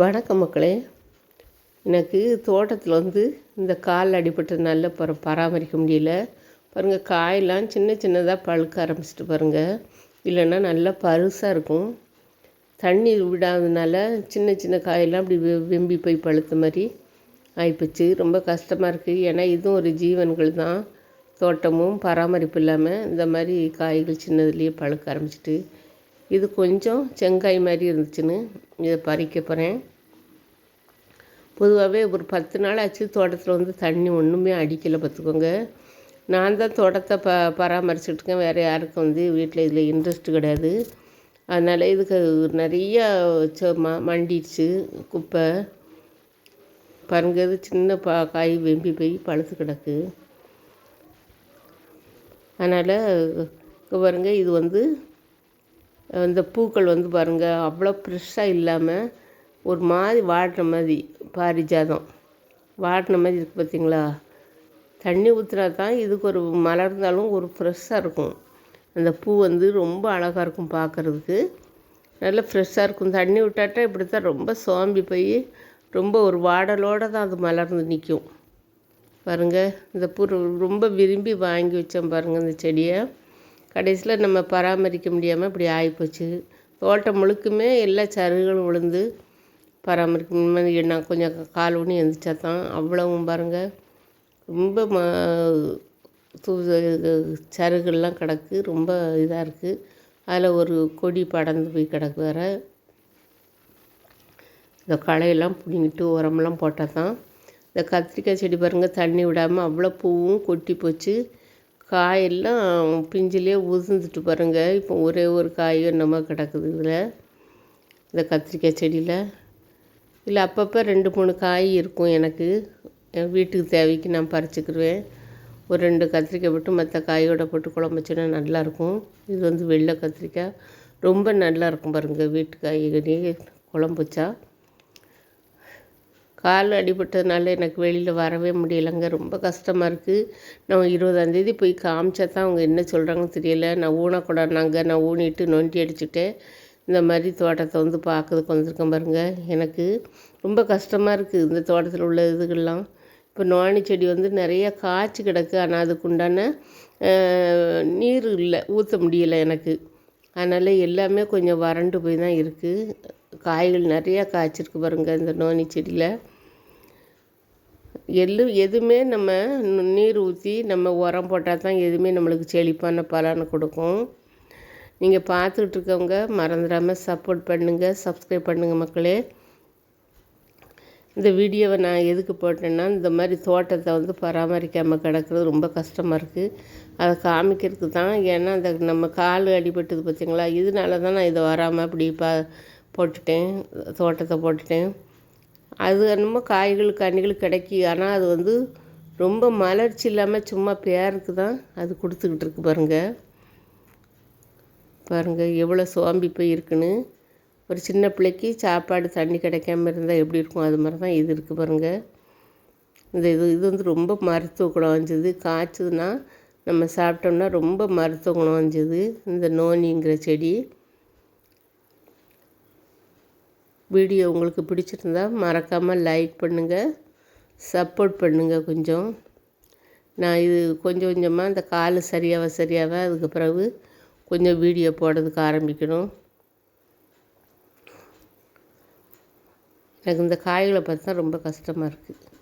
வணக்கம் மக்களே. எனக்கு தோட்டத்தில் வந்து இந்த கால் அடிபட்டதுனால பர பராமரிக்க முடியல. பாருங்கள் காயெல்லாம் சின்ன சின்னதாக பழுக்க ஆரம்பிச்சிட்டு பாருங்கள் இல்லைன்னா நல்லா பருசாக இருக்கும். தண்ணி விடாததுனால சின்ன சின்ன காயெல்லாம் அப்படி வெம்பி போய் பழுத்த மாதிரி ஆகிப்போச்சு ரொம்ப கஷ்டமாக இருக்குது ஏன்னா இதுவும் ஒரு ஜீவன்கள் தான். தோட்டமும் பராமரிப்பு இல்லாமல் இந்த மாதிரி காய்கள் சின்னதுலேயே பழுக்க ஆரம்பிச்சிட்டு இது கொஞ்சம் செங்காய் மாதிரி இருந்துச்சுன்னு இதை பறிக்க போகிறேன் பொதுவாகவே ஒரு பத்து நாள் ஆச்சு தோட்டத்தில் வந்து தண்ணி ஒன்றுமே அடிக்கலை பார்த்துக்கோங்க. நான் தான் தோட்டத்தை ப பராமரிச்சுட்ருக்கேன் வேறு யாருக்கும் வந்து வீட்டில் இதில் இன்ட்ரெஸ்ட்டு கிடையாது. அதனால் இதுக்கு நிறையா ம மண்டிடுச்சு குப்பை. பாருங்க இது சின்ன பா காய் வெம்பி போய் பழுத்து கிடக்கு. அதனால் பாருங்கள் இது வந்து இந்த பூக்கள் வந்து பாருங்கள் அவ்வளோ ஃப்ரெஷ்ஷாக இல்லாமல் ஒரு மாதிரி வாடின மாதிரி பாரிஜாதம். வாடின மாதிரி இருக்குது பார்த்தீங்களா தண்ணி ஊற்றுனா தான் இதுக்கு ஒரு மலர்ந்தாலும் ஒரு ஃப்ரெஷ்ஷாக இருக்கும். அந்த பூ வந்து ரொம்ப அழகாக இருக்கும் பார்க்குறதுக்கு நல்லா ஃப்ரெஷ்ஷாக இருக்கும். தண்ணி விட்டாட்டா இப்படி தான் ரொம்ப சோம்பி போய் ரொம்ப ஒரு வாடலோடு தான் அது மலர்ந்து நிற்கும் பாருங்கள் இந்த பூ ரொம்ப விரும்பி வாங்கி வச்சேன் பாருங்கள் இந்த செடியை. கடைசியில் நம்ம பராமரிக்க முடியாமல் இப்படி ஆகிப்போச்சு தோட்டம் முழுக்குமே எல்லா சருகுகளும் விழுந்து பராமரிக்க நான் கொஞ்சம் கால் ஊனி எழுந்திரிச்சா தான் அவ்வளவும் பாருங்கள் ரொம்ப ம தூ கிடக்கு. ரொம்ப இதாக இருக்குது அதில் ஒரு கொடி படர்ந்து போய் கிடக்கு வேற. இந்த களையெல்லாம் பிடிங்கிட்டு உரமெல்லாம் போட்டால் தான். இந்த கத்திரிக்காய் செடி பாருங்கள் தண்ணி விடாமல் அவ்வளோ பூவும் கொட்டி போச்சு காயெல்லாம் பிஞ்சிலே உதிர்ந்துட்டு பாருங்கள் இப்போ ஒரே ஒரு காய் என்னமோ கிடக்குது இதில். இந்த கத்திரிக்காய் செடியில். இல்லை அப்பப்போ ரெண்டு மூணு காய் இருக்கும் எனக்கு. என் வீட்டுக்கு தேவைக்கு நான் பறிச்சுக்கிருவேன். ஒரு ரெண்டு கத்திரிக்காய் போட்டு மற்ற காயோட போட்டு குழம்பு வச்சுன்னா நல்லாயிருக்கும். இது வந்து வெள்ளை கத்திரிக்காய். ரொம்ப நல்லாயிருக்கும் பாருங்கள் வீட்டு காய்கறி குழம்பு வச்சா. கால் அடிபட்டதுனால எனக்கு வெளியில் வரவே முடியலைங்க. ரொம்ப கஷ்டமாக இருக்குது நான் இருபதாந்தேதி போய் காமிச்சா தான் அவங்க என்ன சொல்கிறாங்கன்னு தெரியல. நான் ஊனக்கூடாதுனாங்க நான் ஊனிட்டு நொண்டி அடிச்சுட்டேன். இந்த மாதிரி தோட்டத்தை வந்து பார்க்கறதுக்கு வந்திருக்கேன் பாருங்கள் எனக்கு ரொம்ப கஷ்டமாக இருக்குது இந்த தோட்டத்தில் உள்ள இதுகள்லாம். இப்போ நோனி செடி வந்து நிறையா காய்ச்சி கிடக்கு. ஆனால் அதுக்கு உண்டான நீர் இல்லை. ஊற்ற முடியலை எனக்கு. அதனால் எல்லாமே கொஞ்சம் வறண்டு போய் தான் இருக்குது காய்கள் நிறையா காய்ச்சிருக்கு பாருங்கள் இந்த நோனி செடியில். எள்ளு எதுவுமே நம்ம நீர் ஊற்றி நம்ம உரம் போட்டால் தான் எதுவுமே நம்மளுக்கு செழிப்பான பலனை கொடுக்கும். நீங்கள் பார்த்துக்கிட்டு இருக்கவங்க மறந்துடாமல் சப்போர்ட் பண்ணுங்கள் சப்ஸ்கிரைப் பண்ணுங்கள் மக்களே. இந்த வீடியோவை நான் எதுக்கு போட்டேன்னா இந்த மாதிரி தோட்டத்தை வந்து பராமரிக்காமல் கிடக்கிறது ரொம்ப கஷ்டமாக இருக்குது அதை காமிக்கிறதுக்கு தான். ஏன்னா அந்த நம்ம கால் அடிபட்டது பார்த்திங்களா இதனால தான் நான் இதை வராமல் அப்படி பா போட்டுட்டேன் தோட்டத்தை போட்டுட்டேன். அது என்னமோ காய்கள் கனிகள் கிடைக்கி ஆனால் அது வந்து ரொம்ப மலர்ச்சி இல்லாமல் சும்மா பேருக்கு தான் அது கொடுத்துக்கிட்டு இருக்கு பாருங்கள் பாருங்கள் எவ்வளோ சோம்பி போய் இருக்குன்னு. ஒரு சின்ன பிள்ளைக்கு சாப்பாடு தண்ணி கிடைக்காம இருந்தால் எப்படி இருக்கும்? அது மாதிரி தான் இது இருக்குது பாருங்கள் இந்த இது இது வந்து ரொம்ப மருத்துவ குணம் வஞ்சது காய்ச்சதுன்னா நம்ம சாப்பிட்டோம்னா ரொம்ப மருத்துவ குணம் வஞ்சது இந்த நோனிங்கிற செடி. வீடியோ உங்களுக்கு பிடிச்சிருந்தா மறக்காமல் லைக் பண்ணுங்கள் சப்போர்ட் பண்ணுங்கள் கொஞ்சம். நான் இது கொஞ்சம் கொஞ்சமாக இந்த கால் சரியாக சரியாக அதுக்கு பிறகு கொஞ்சம் வீடியோ போடுறதுக்கு ஆரம்பிக்கணும். எனக்கு இந்த காய்களை பார்த்தா ரொம்ப கஷ்டமாக இருக்குது